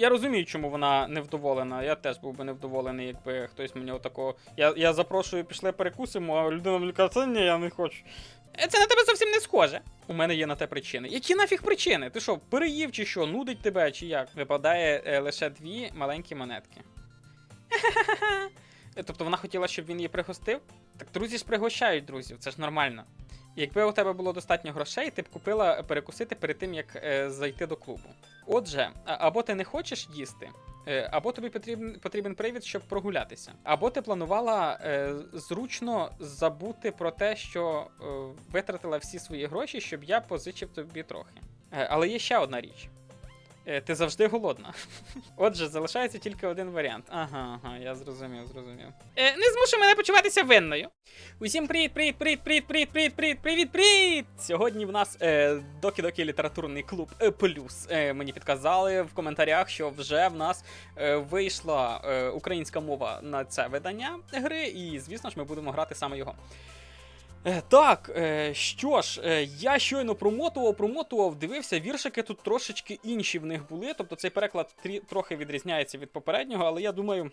я розумію, чому вона невдоволена. Я теж був би невдоволений, якби хтось мені отакого. Я, я запрошую, пішли перекусимо, а людина мені каже, «Та ні, я не хочу. Е, Це на тебе зовсім не схоже. У мене є на те причини. Які нафіг причини? Ти що, переїв чи що, нудить тебе, чи як? Випадає е, лише дві маленькі монетки. Е, Тобто вона хотіла, щоб він її пригостив? Так друзі ж пригощають друзів, це ж нормально. Якби у тебе було достатньо грошей, ти б купила перекусити перед тим, як е, зайти до клубу. Отже, або ти не хочеш їсти, е, або тобі потрібен, потрібен привід, щоб прогулятися. Або ти планувала е, зручно забути про те, що е, витратила всі свої гроші, щоб я позичив тобі трохи. Е, але є ще одна річ. Е, Ти завжди голодна. Отже, залишається тільки один варіант. Ага, ага, я зрозумів, зрозумів. Е, не змушуй мене почуватися винною. Усім привіт, привіт, привіт, привіт, привіт, привіт, привіт, привіт, привіт! Сьогодні в нас е, докі-докі літературний клуб е, плюс. Е, мені підказали в коментарях, що вже в нас е, вийшла е, українська мова на це видання гри, і звісно ж ми будемо грати саме його. Е, Так, е, що ж, е, я щойно промотував, промотував, дивився, віршики тут трошечки інші в них були. Тобто цей переклад трі- трохи відрізняється від попереднього, але я думаю,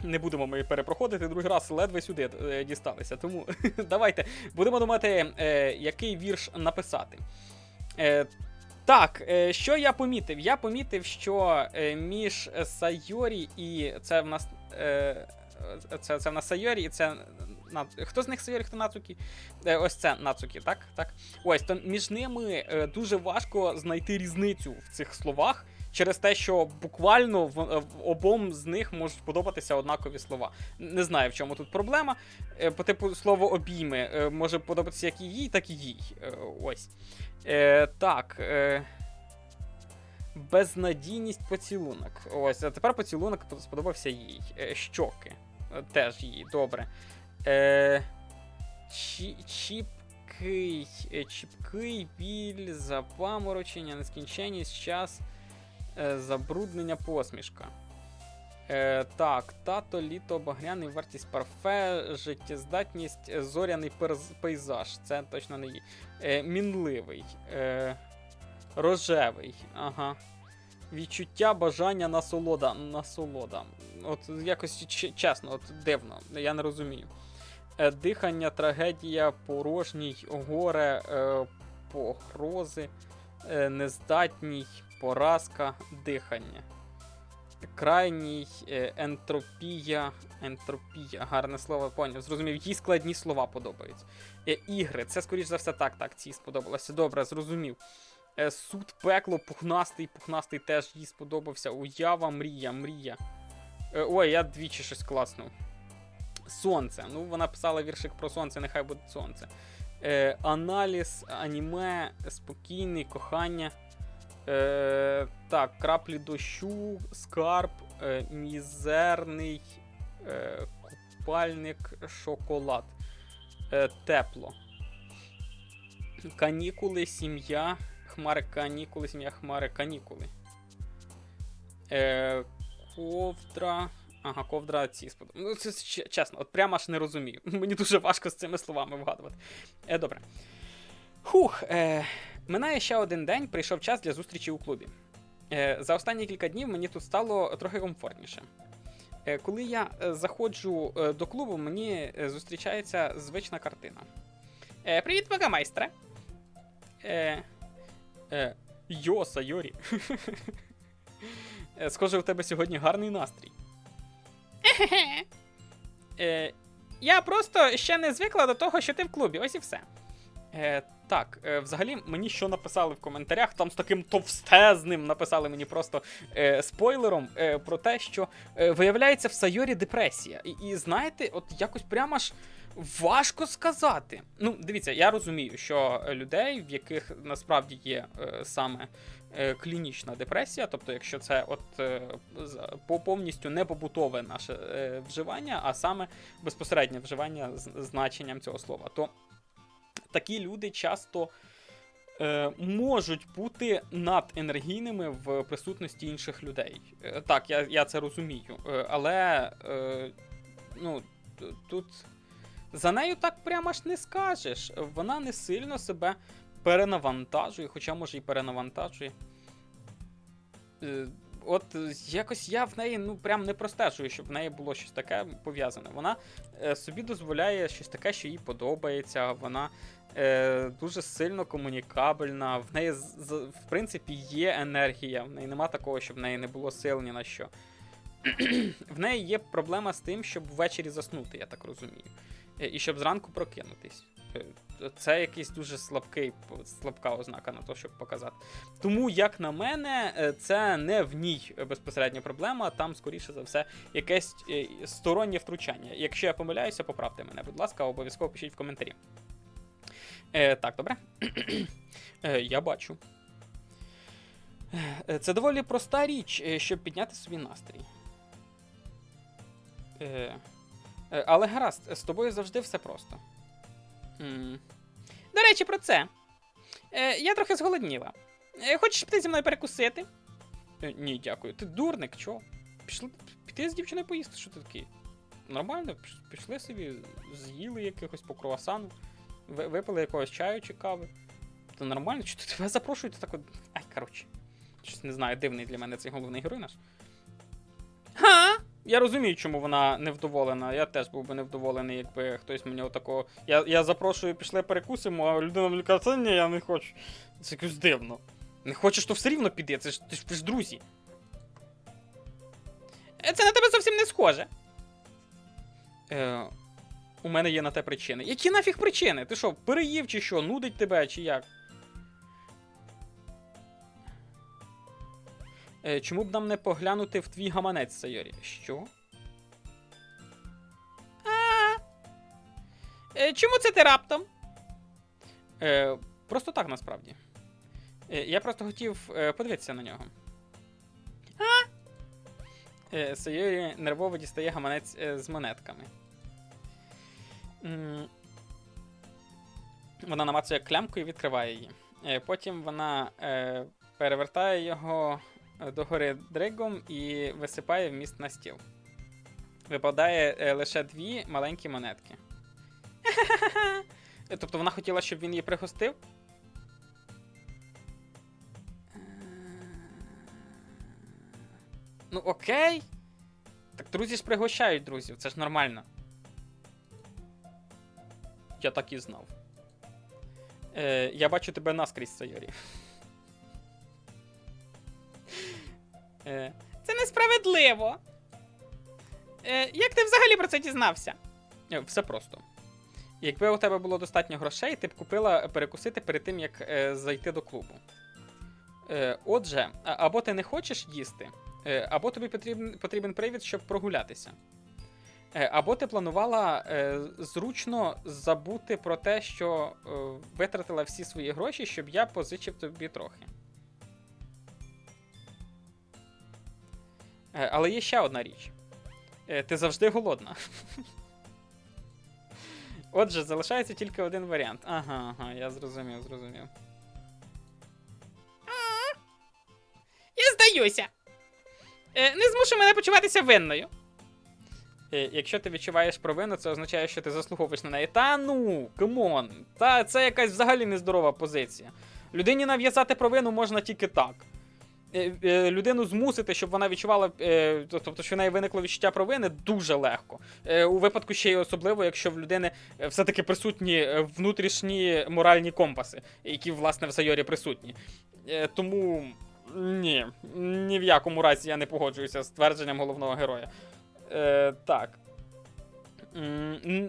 не будемо ми перепроходити. Другий раз ледве сюди дісталися. Тому давайте будемо думати, який вірш написати. Так, що я помітив? Я помітив, що між Сайорі і це в нас. Це, це в нас Сайорі, і це. На... Хто з них Сайорі, хто Нацукі? Е, ось це Нацукі, так? так? Ось, то між ними е, дуже важко знайти різницю в цих словах через те, що буквально в, в обом з них можуть подобатися однакові слова. Не знаю, в чому тут проблема. Е, По типу слово обійми е, може подобатися як і їй, так і їй. Е, Ось. Е, Так. Е, Безнадійність поцілунок. Ось, а тепер поцілунок сподобався їй. Е, Щоки. Е, Теж їй, добре. Е, чі, чіпкий, е, чіпкий біль, запаморочення, нескінченність, час, е, забруднення посмішка. Е, так, тато, літо, багряний, вартість парфе, життєздатність, е, зоряний пейзаж. Це точно не її. Е, мінливий. Е, рожевий. Ага. Відчуття, бажання, насолода. Насолода. От якось чесно, от дивно, я не розумію. Е, дихання, трагедія, порожній, горе, е, погрози, е, нездатній, поразка, дихання. Крайній, ентропія. Ентропія, гарне слово, поняв. Зрозумів, їй складні слова подобаються. Ігри, це скоріш за все так, так, цій сподобалося. Добре, зрозумів. Суд, пекло, пухнастий, пухнастий теж їй сподобався. Уява, мрія, мрія. Ой, я двічі щось класнув. Сонце. Ну, вона писала віршик про сонце, нехай буде сонце. Е, аналіз, аніме, спокійний, кохання. Е, так, краплі дощу, скарб, е, мізерний, е, купальник, шоколад. Е, тепло. Канікули, сім'я, хмари, канікули, сім'я, хмари, канікули. Е, ковдра. Ага, ковдра ці сподобали. Ну, це чесно, от прямо аж не розумію. Мені дуже важко з цими словами вгадувати. Е, добре. Хух, е, минає ще один день, прийшов час для зустрічі у клубі. Е, за останні кілька днів мені тут стало трохи комфортніше. Е, коли я е, заходжу е, до клубу, мені е, зустрічається звична картина. Е, привіт, богомайстре. Е, е, йо, Сайорі. Схоже, у тебе сьогодні гарний настрій. Е, я просто ще не звикла до того, що ти в клубі, ось і все. Е, так, е, взагалі, мені що написали в коментарях, там з таким товстезним написали мені просто е, спойлером е, про те, що е, виявляється в Сайорі депресія. І, і знаєте, от якось прямо ж важко сказати. Ну, дивіться, я розумію, що людей, в яких насправді є е, саме е, клінічна депресія, тобто, якщо це от е, повністю не побутове наше е, вживання, а саме безпосереднє вживання з значенням цього слова, то такі люди часто е, можуть бути наденергійними в присутності інших людей. Е, так, я, я це розумію. Е, але е, ну, тут за нею так прямо ж не скажеш. Вона не сильно себе перенавантажує, хоча може і перенавантажує. Е, от якось я в неї ну прям не простежую, щоб в неї було щось таке пов'язане. Вона е, собі дозволяє щось таке, що їй подобається. Вона е, дуже сильно комунікабельна. В неї в принципі є енергія. В неї нема такого, щоб в неї не було сил ні на що. в неї є проблема з тим, щоб ввечері заснути, я так розумію. Е, І щоб зранку прокинутись. Е, Це якийсь дуже слабкий, слабка ознака на те, щоб показати. Тому, як на мене, е, це не в ній безпосередня проблема, там, скоріше за все, якесь стороннє втручання. Якщо я помиляюся, поправте мене, будь ласка, обов'язково пишіть в коментарі. Е, так, добре. е, я бачу. Це доволі проста річ, щоб підняти собі настрій. Е, але гаразд, з тобою завжди все просто. М. До речі, про це. Е, я трохи зголодніла. Е, хочеш піти зі мною перекусити? Е, ні, дякую. Ти дурник, чо? Пішли піти з дівчиною поїсти, що ти такий? Нормально, пішли собі, з'їли якихось по круасану, випили якогось чаю чи кави. То нормально, чи тебе запрошують, так от. Ай, коротше. Щось не знаю, дивний для мене цей головний герой наш. Ха! Я розумію, чому вона невдоволена. Я теж був би невдоволений, якби хтось мені отакого. Я, я запрошую, пішли перекусимо, а людина мені каже, «Та ні, я не хочу. Це якось дивно. Не хочеш, то все рівно піди, це ж ти ж ж друзі. Е, Це на тебе зовсім не схоже. Е, у мене є на те причини. Які нафіг причини? Ти що, переїв чи що, нудить тебе, чи як? Чому б нам не поглянути в твій гаманець, Сайорі? Що? А. Е, чому це ти раптом? Е, просто так насправді. Е, я просто хотів е, подивитися на нього. А? Е, Сайорі нервово дістає гаманець е, з монетками. М, Вона намацує клямку і відкриває її. Е, Потім вона е, перевертає його е, догори дригом і висипає вміст на стіл. Випадає е, лише дві маленькі монетки. Е, Тобто вона хотіла, щоб він її пригостив? Е, Ну, окей. Так друзі ж пригощають друзів, це ж нормально. Я так і знав. Е, я бачу тебе наскрізь, Сайорі. Е, це несправедливо. Е, як ти взагалі про це дізнався? Е, все просто. Якби у тебе було достатньо грошей, ти б купила перекусити перед тим, як е, зайти до клубу. Е, отже, або ти не хочеш їсти, е, або тобі потрібен, потрібен привід, щоб прогулятися. Е, Або ти планувала е, зручно забути про те, що е, витратила всі свої гроші, щоб я позичив тобі трохи. Але є ще одна річ. Е, ти завжди голодна. Отже, залишається тільки один варіант. Ага, ага, я зрозумів, зрозумів. Я здаюся. Е, не змушу мене почуватися винною. Е, Якщо ти відчуваєш провину, це означає, що ти заслуговуєш на неї. Та ну, камон, та це якась взагалі нездорова позиція. Людині нав'язати провину можна тільки так. Е, е, Людину змусити, щоб вона відчувала, е, тобто, що в неї виникло відчуття провини, дуже легко. У випадку ще й особливо, якщо в людини все-таки присутні внутрішні моральні компаси, які, власне, в Сайорі присутні. Тому ні, ні в якому разі я не погоджуюся з твердженням головного героя. Так.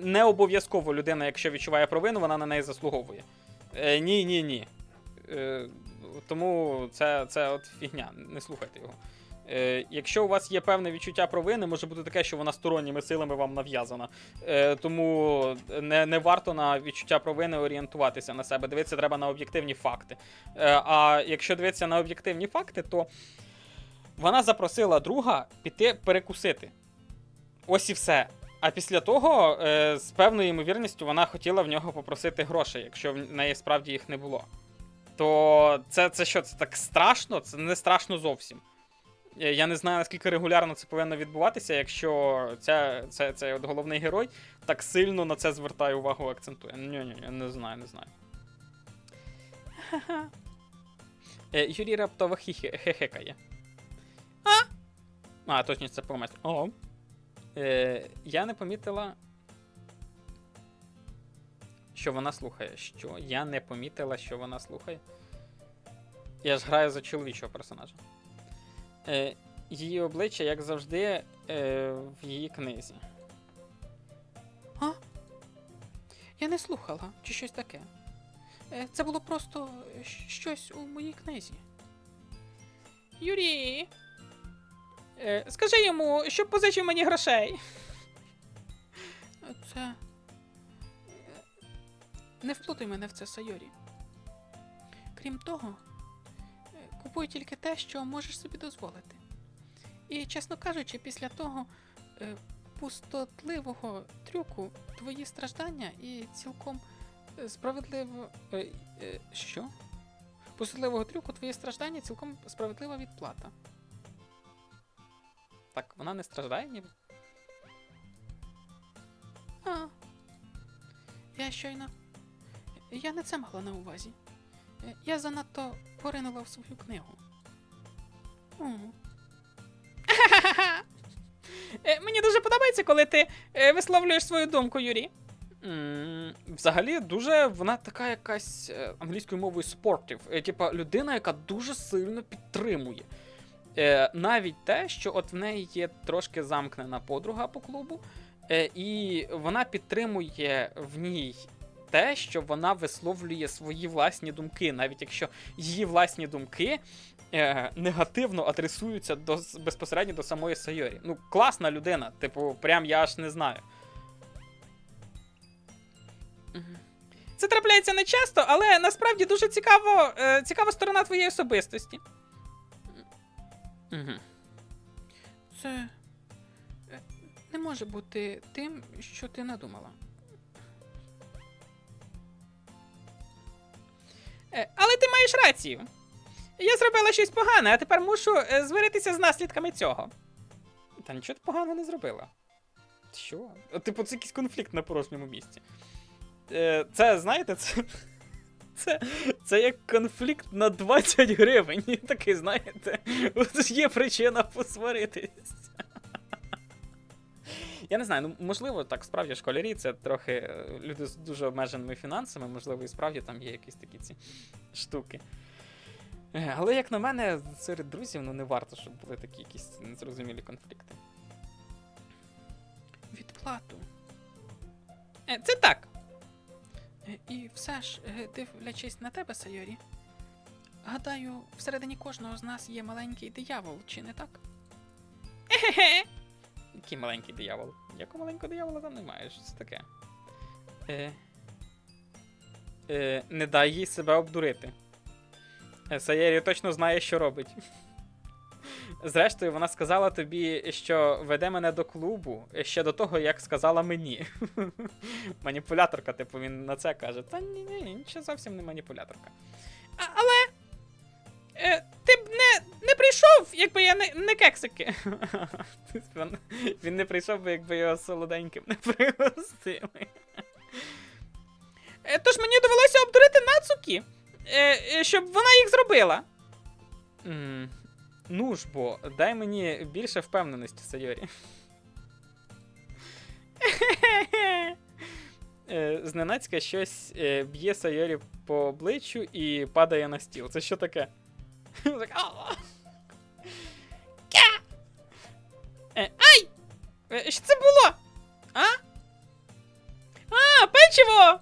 Не обов'язково людина, якщо відчуває провину, вона на неї заслуговує. Ні, ні, ні. Тому це, це от фігня, не слухайте його. Е, якщо у вас є певне відчуття провини, може бути таке, що вона сторонніми силами вам нав'язана. Е, тому не, не варто на відчуття провини орієнтуватися на себе. Дивитися треба на об'єктивні факти. Е, а якщо дивитися на об'єктивні факти, то вона запросила друга піти перекусити. Ось і все. А після того, е, з певною ймовірністю, вона хотіла в нього попросити грошей, якщо в неї справді їх не було. То це, це що, це так страшно? Це не страшно зовсім. Я не знаю, наскільки регулярно це повинно відбуватися, якщо ця, це, цей от головний герой так сильно на це звертає увагу, акцентує. Ні, ні, ні, не знаю, не знаю. Е, Юрій раптово хехекає. А! Точно, це помець. Е, я не помітила. Що вона слухає. Що? Я не помітила, що вона слухає. Я ж граю за чоловічого персонажа. Е, її обличчя, як завжди, е, в її книзі. А? Я не слухала, чи щось таке. Е, це було просто е, щось у моїй книзі. Юрій. Е, скажи йому, щоб позичив мені грошей. Це. Не вплутай мене в це, Сайорі. Крім того, е, купуй тільки те, що можеш собі дозволити. І, чесно кажучи, після того е, пустотливого трюку твої страждання і цілком е, справедливо. е, е, Що? Пустотливого трюку твої страждання цілком справедлива відплата. Так, вона не страждає ніби. А. Я щойно. Я не це мала на увазі. Е, Я занадто поринула в свою книгу. Е, Мені дуже подобається, коли ти е, висловлюєш свою думку, Юрій. Взагалі, дуже вона така якась англійською мовою спортів. Типа людина, яка дуже сильно підтримує. Навіть те, що от в неї є трошки замкнена подруга по клубу, і вона підтримує в ній те, що вона висловлює свої власні думки, навіть якщо її власні думки е, негативно адресуються до, безпосередньо до самої Сайорі. Ну, класна людина, типу, прям я аж не знаю. Це трапляється не часто, але насправді дуже цікаво, е, цікава сторона твоєї особистості. Угу. Це е, не може бути тим, що ти надумала. Але ти маєш рацію. Я зробила щось погане, а тепер мушу е, з наслідками цього. Та нічого ти поганого не зробила. Що? Е, Типу, це якийсь конфлікт на порожньому місці. Е, Це, знаєте, це. Це, це як конфлікт на 20 гривень. Такий, знаєте, є причина посваритись. Я не знаю, ну можливо, так справді школярі це трохи е, люди з дуже обмеженими фінансами, можливо, і справді там є якісь такі ці штуки. Е, Але як на мене, серед друзів ну не варто, щоб були такі якісь незрозумілі конфлікти. Відплату. Е, Це так. І все ж, дивлячись на тебе, Сайорі, гадаю, всередині кожного з нас є маленький диявол, чи не так? Який маленький диявол? Якого маленького диявола там немає? Що це таке? Е, е, не дай їй себе обдурити. Е, Саєрі точно знає, що робить. Зрештою, вона сказала тобі, що веде мене до клубу ще до того, як сказала мені. Маніпуляторка, типу, він на це каже. Та ні, ні, ні, нічого зовсім не маніпуляторка. А, але. Е, ти прийшов, якби я не, не кексики. Він- не прийшов би, якби його солоденьким не пригостили. Е, Тож мені довелося обдурити Нацукі, е, е, щоб вона їх зробила. Ну ж бо, дай мені більше впевненості, Сайорі. Зненацька щось б'є Сайорі по обличчю і падає на стіл. Це що таке? Е, Ай! Е, Що це було? А? А, печиво!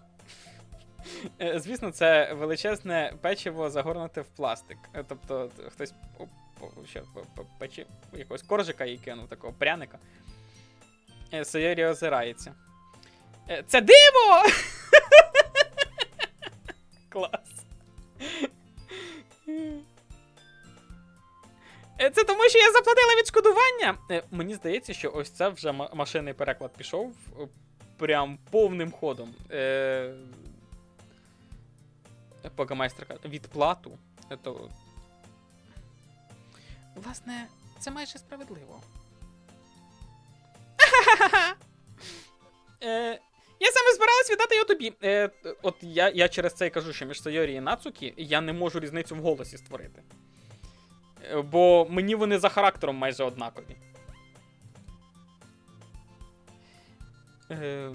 Е, Звісно, це величезне печиво загорнуте в пластик. Е, Тобто хтось по- по- печі, якогось коржика їй кинув, такого пряника. Е, Сайорі озирається. Е, Це диво! Клас. Е, Це тому, що я заплатила відшкодування. Е, Мені здається, що ось це вже машинний переклад пішов е, прям повним ходом. Погамайстер каже, відплату. То... Власне, це майже справедливо. Я саме збиралась віддати його тобі. От я, я через це і кажу, що між Сайорі і Нацукі я не можу різницю в голосі створити. Бо мені вони за характером майже однакові. Е,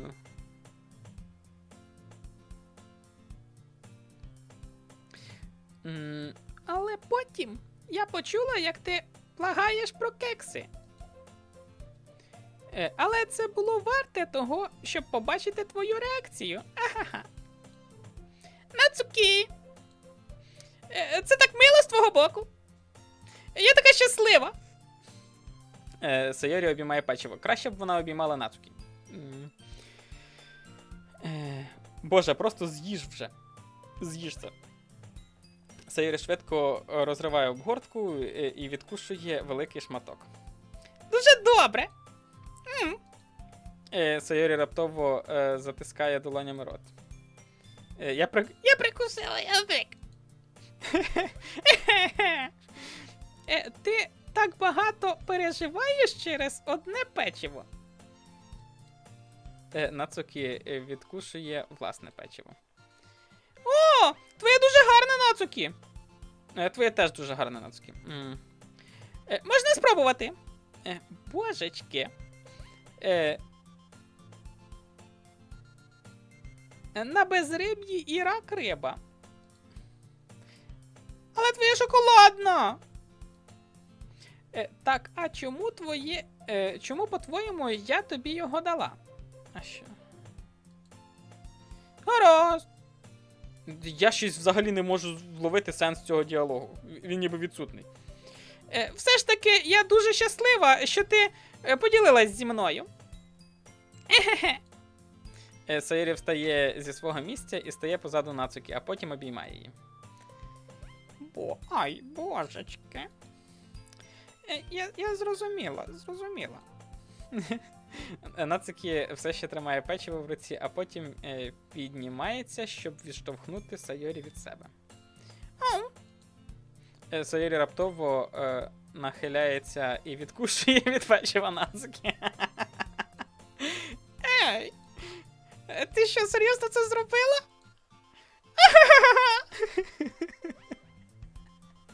але потім я почула, як ти благаєш про кекси. Е, але це було варте того, щоб побачити твою реакцію. Ахаха. Нацукі! Е, це так мило з твого боку. Я така щаслива. Е, Сайорі обіймає печиво. Краще б вона обіймала Нацукі. М. Е, Боже, просто з'їж вже. З'їж це. Сайорі швидко розриває обгортку е, і відкушує великий шматок. Дуже добре. М. Е, Сайорі раптово е, затискає долонями рот. Е, я, при... я прикусила язик. Е, ти так багато переживаєш через одне печиво. Е, Нацукі е, відкушує власне печиво. О! Твоє дуже гарне Нацукі! Е, Твоє теж дуже гарне Нацукі. М. Е, Можна спробувати. Е, Божечки. Е, На безриб'ї і рак риба. Але твоє шоколадна. Е, так, а чому твоє. Е, чому, по-твоєму, я тобі його дала? А що? Гаразд. Я щось взагалі не можу вловити сенс цього діалогу. Він ніби відсутний. Е, все ж таки, я дуже щаслива, що ти е, поділилась зі мною. Ехе-хе. Е, Саїрі встає зі свого місця і стає позаду Нацуки, а потім обіймає її. Бо, ай, божечки. Е, Я, я зрозуміла, зрозуміла. Нацукі все ще тримає печиво в руці, а потім е, піднімається, щоб відштовхнути Сайорі від себе. Е, Сайорі раптово е, нахиляється і відкушує від печива Нацукі. Ей! е, Ти що, серйозно це зробила?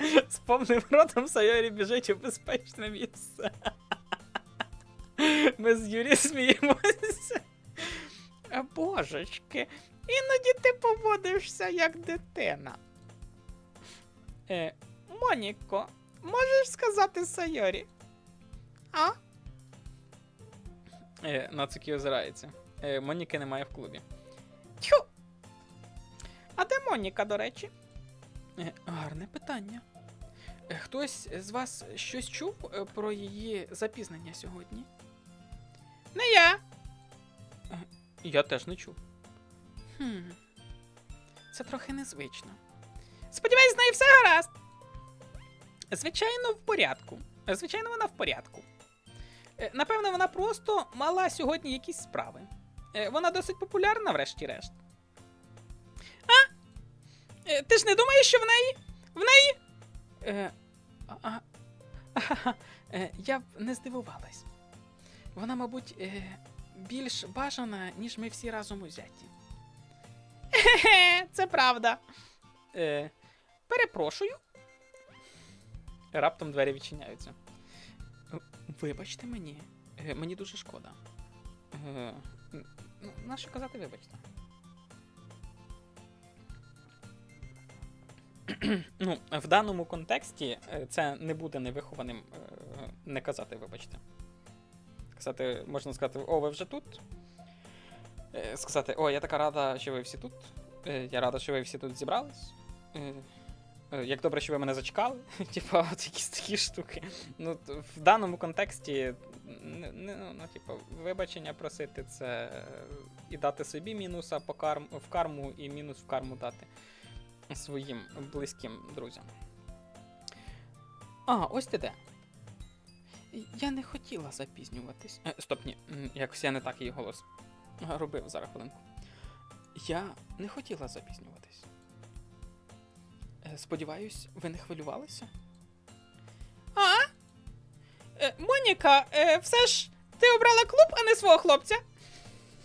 З повним ротом Сайорі біжить у безпечне місце. Ми з Юрі сміємося. Божечки, іноді ти поводишся як дитина. Е, Моніко, можеш сказати Сайорі? А? Е, Нацукі озирається. Е, Моніки немає в клубі. Тьху! А де Моніка, до речі? Е, гарне питання. Хтось з вас щось чув е, про її запізнення сьогодні? Не я. Я теж не чув. Хм. Це трохи незвично. Сподіваюсь, з нею все гаразд. Звичайно, в порядку. Звичайно, вона в порядку. Е, Напевно, вона просто мала сьогодні якісь справи. Е, Вона досить популярна, врешті-решт. А? Ти ж не думаєш, що в неї. В неї. Е, а, а, е, я б не здивувалась. Вона, мабуть, е, більш бажана, ніж ми всі разом узяті. Хе-хе, це правда. Е, перепрошую. Раптом двері відчиняються. Е, Вибачте мені. Мені дуже шкода. Е, нащо казати вибачте? ну, в даному контексті е, це не буде невихованим е, не казати, вибачте. Сказати, можна сказати, о, ви вже тут. Е, Сказати, о, я така рада, що ви всі тут. Я рада, що ви всі тут зібрались. Як добре, що ви мене зачекали. Типа, от якісь такі штуки. Ну, в даному контексті, не, ну, типу, вибачення просити це і дати собі мінуса в карму, і мінус в карму дати своїм близьким друзям. А, ось ти де. Я не хотіла запізнюватись. Е, стоп, ні, якось я не так її голос робив зараз хвилинку. Я не хотіла запізнюватись. Е, Сподіваюсь, ви не хвилювалися? А? Е, Моніка, е, все ж ти обрала клуб, а не свого хлопця.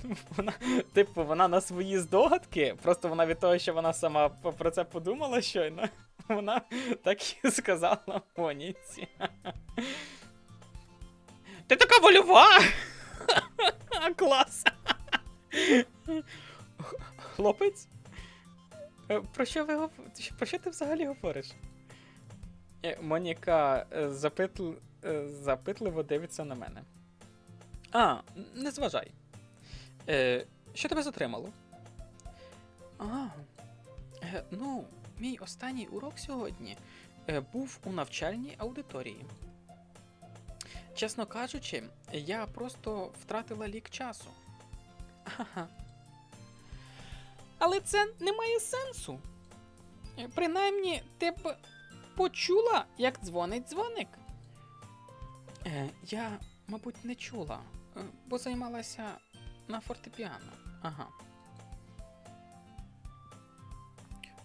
Вона, типу, вона на свої здогадки, просто вона від того, що вона сама про це подумала щойно, вона так і сказала Моніці. Ти така вольова! Клас! Хлопець? Е, Про що ви. Про що ти взагалі говориш? Е, Моніка е, запитл... запитливо дивиться на мене. А, не зважай. Е, що тебе затримало? А, е, ну, мій останній урок сьогодні е, був у навчальній аудиторії. Чесно кажучи, я просто втратила лік часу. Ага. Але це не має сенсу. Е, Принаймні, ти б почула, як дзвонить дзвоник. Е, я, мабуть, не чула, е, бо займалася на фортепіано. Ага.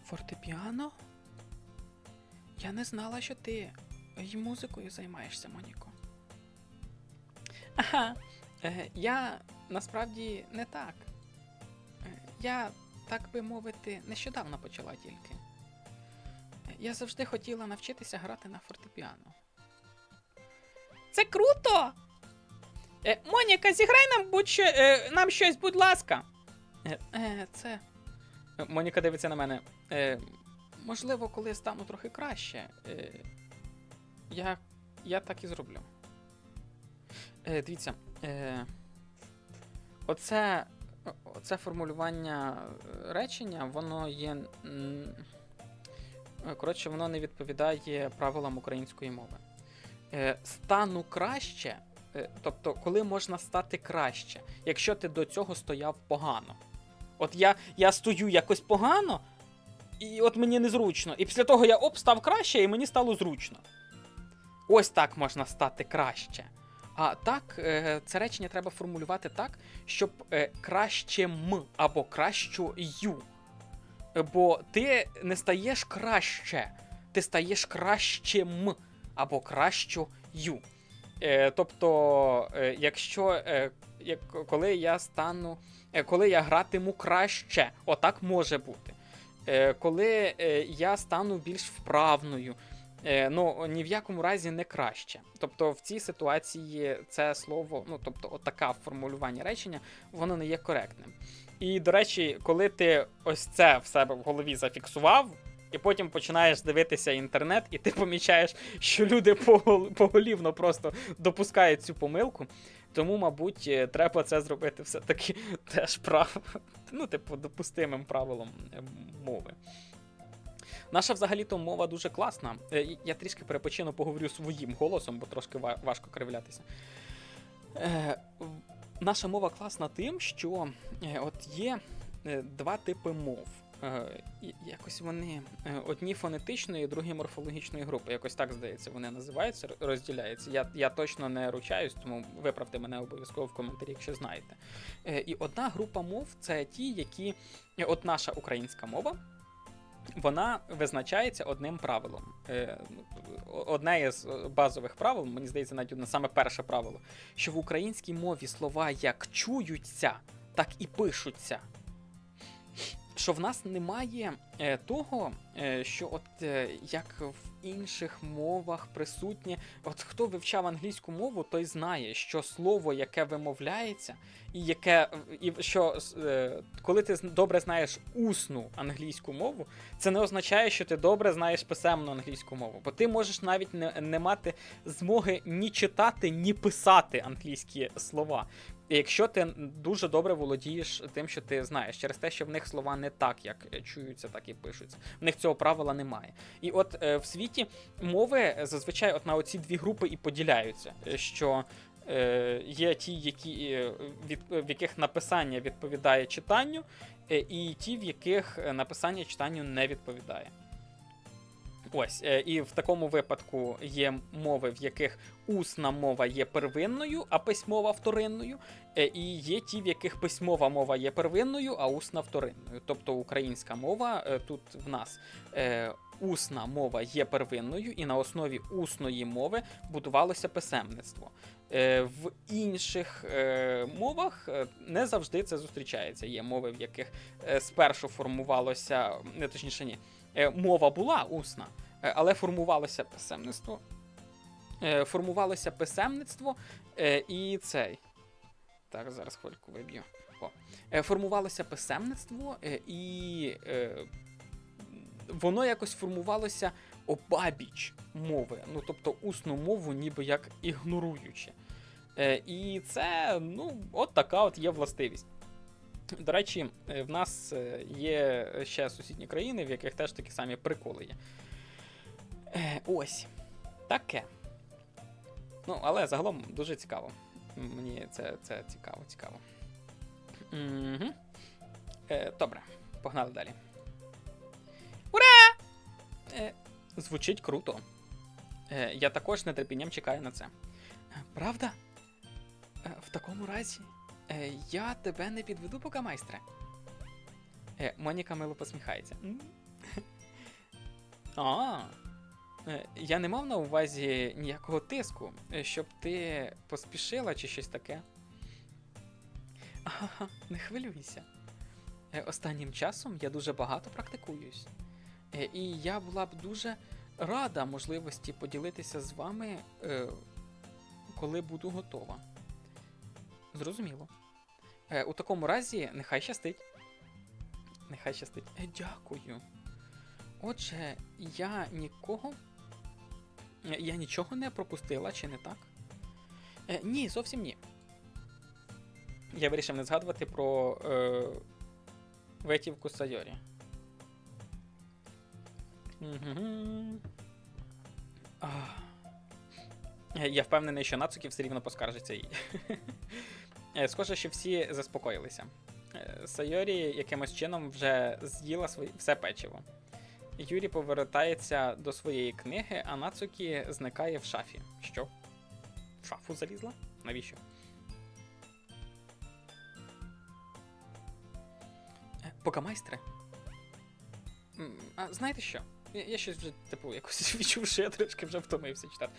Фортепіано? Я не знала, що ти й музикою займаєшся, Моніко. Ага. Е, я насправді не так. Е, Я, так би мовити, нещодавно почала тільки. Я завжди хотіла навчитися грати на фортепіано. Це круто! Е, Моніка, зіграй нам будь-що, е, нам щось, будь ласка. Е, е, це. Моніка дивиться на мене. Е, можливо, коли я стану трохи краще. Е, я, я так і зроблю. Е, дивіться. Е, оце, оце формулювання речення, воно є. е, Коротше, воно не відповідає правилам української мови. Е, стану краще. Е, Тобто, коли можна стати краще, якщо ти до цього стояв погано. От я, я стою якось погано, і от мені незручно. І після того я оп, став краще, і мені стало зручно. Ось так можна стати краще. А так, е, це речення треба формулювати так, щоб е, краще м або кращою. Е, Бо ти не стаєш краще, ти стаєш кращим або кращою. Е, тобто, е, якщо е, коли я стану, е, коли я гратиму краще, отак може бути. Е, коли е, я стану більш вправною, е, ну ні в якому разі не краще. Тобто в цій ситуації це слово, ну тобто, отаке формулювання речення, воно не є коректним. І до речі, коли ти ось це в себе в голові зафіксував. І потім починаєш дивитися інтернет, і ти помічаєш, що люди поголівно просто допускають цю помилку. Тому, мабуть, е, треба це зробити все-таки теж прав... ну, типу, допустимим правилом е, мови. Наша взагалі-то мова дуже класна. Е, Я трішки перепочину поговорю своїм голосом, бо трошки важко кривлятися. Наша мова класна тим, що от є два типи мов. Е, якось вони е, одні фонетичної, другі морфологічної групи. Якось так здається, вони називаються, розділяються. Я, я точно не ручаюсь, тому виправте мене обов'язково в коментарі, якщо знаєте. Е, І одна група мов це ті, які. От наша українська мова. Вона визначається одним правилом. Ну, Одне із базових правил, мені здається, навіть одне саме перше правило, що в українській мові слова як чуються, так і пишуться що в нас немає е, того, е, що от е, як в інших мовах присутнє. От хто вивчав англійську мову, той знає, що слово, яке вимовляється, і яке і що коли ти добре знаєш усну англійську мову, це не означає, що ти добре знаєш писемну англійську мову, бо ти можеш навіть не, не мати змоги ні читати, ні писати англійські слова. Якщо ти дуже добре володієш тим, що ти знаєш, через те, що в них слова не так, як чуються, так і пишуться. В них цього правила немає. І от е, в світі мови зазвичай от на оці дві групи і поділяються. е, Що е, є ті, які, від, в яких написання відповідає читанню, і ті, в яких написання читанню не відповідає. Ось, е, і в такому випадку є мови, в яких усна мова є первинною, а письмова вторинною. Е, І є ті, в яких письмова мова є первинною, а усна вторинною. Тобто українська мова е, тут в нас усна мова є первинною, і на основі усної мови будувалося писемництво. В інших мовах не завжди це зустрічається. Є мови, в яких спершу формувалося, не точніше, ні, мова була усна, е, але формувалося писемництво. Е, Формувалося писемництво е, і цей. Так, зараз хвильку виб'ю. е, формувалося писемництво, е, і е, воно якось формувалося обабіч мови, ну тобто усну мову, ніби як ігноруючи. Е, і це, ну, от така от є властивість. До речі, е, в нас е, є ще сусідні країни, в яких теж такі самі приколи є. Е, ось. Таке. Ну, але загалом дуже цікаво. Мені це, це цікаво, цікаво. Угу. Е, добре, погнали далі. Ура! Е, звучить круто. Е, я також нетерпінням чекаю на це. Правда? Е, в такому разі, е, я тебе не підведу, поки майстре. Е, Моніка мило посміхається. А. Е, Я не мав на увазі ніякого тиску, е, щоб ти поспішила чи щось таке. Ага, не хвилюйся. Е, Останнім часом я дуже багато практикуюсь. Е, І я була б дуже рада можливості поділитися з вами, е, коли буду готова. Зрозуміло. Е, У такому разі, нехай щастить. Нехай щастить. Е, Дякую. Отже, я нікого. Е, Я нічого не пропустила, чи не так? Е, ні, зовсім ні. Я вирішив не згадувати про е, витівку Сайорі. Е, Я впевнений, що Нацуки все рівно поскаржиться їй. Е, Схоже, що всі заспокоїлися. Е, Сайорі якимось чином вже з'їла свої... все печиво. Юрі повертається до своєї книги, а Нацукі зникає в шафі. Що? В шафу залізла? Навіщо? Е, Покамайстре? А знаєте що? Я, щось вже, типу, якось відчув, що я трошки вже втомився читати.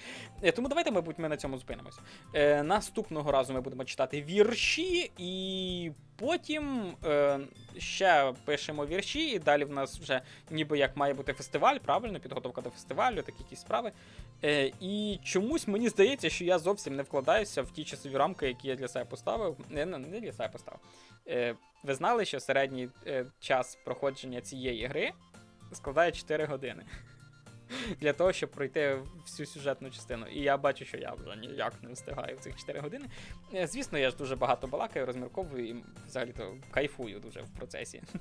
Е, Тому давайте, мабуть, ми на цьому зупинимось. Е, наступного разу ми будемо читати вірші, і потім е, ще пишемо вірші, і далі в нас вже ніби як має бути фестиваль, правильно, підготовка до фестивалю, такі якісь справи. Е, і чомусь мені здається, що я зовсім не вкладаюся в ті часові рамки, які я для себе поставив. Не, не для себе поставив. Е, ви знали, що середній е, час проходження цієї гри складає 4 години. Для того, щоб пройти всю сюжетну частину. І я бачу, що я вже ніяк не встигаю в цих 4 години. Е, Звісно, я ж дуже багато балакаю, розмірковую і взагалі-то кайфую дуже в процесі.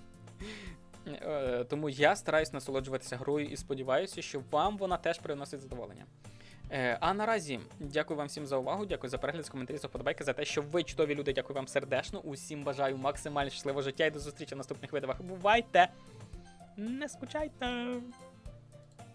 Е, Тому я стараюсь насолоджуватися грою і сподіваюся, що вам вона теж приносить задоволення. Е, А наразі дякую вам всім за увагу, дякую за перегляд, коментарі, за вподобайки, за те, що ви чудові люди. Дякую вам сердечно. Усім бажаю максимально щасливого життя і до зустрічі в наступних видавах. Бувайте! Не скучайте!